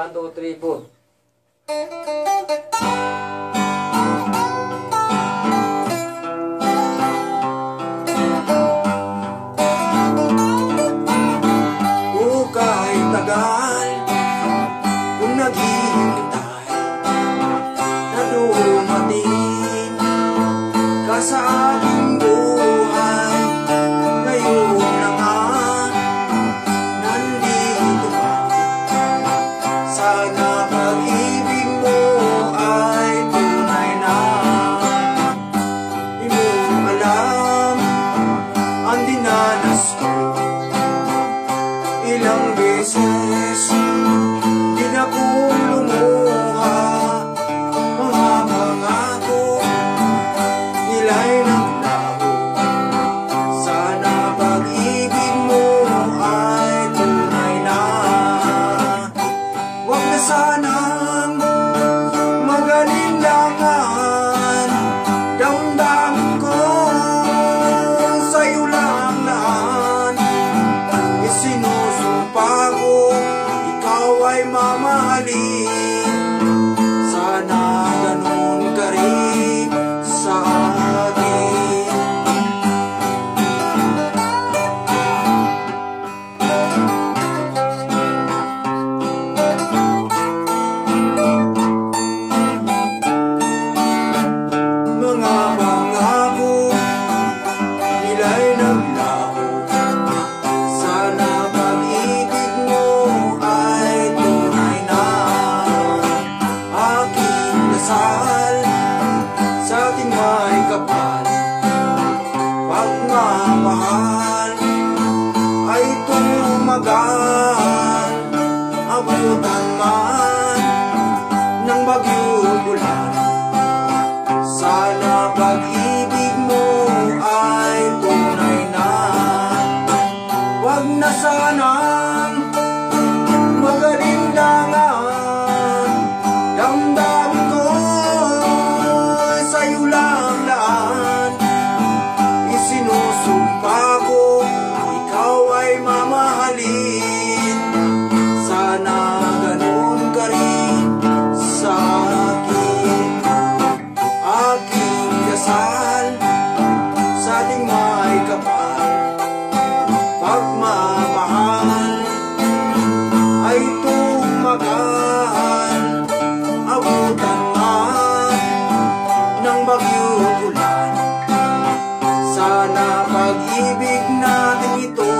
1, 2, 3, food. Tagal, kung na dumating ka sa my. pagmamahal Pagmamahal ay tumagal Abutan man ng bagyong bulan Sana pag-ibig natin ito.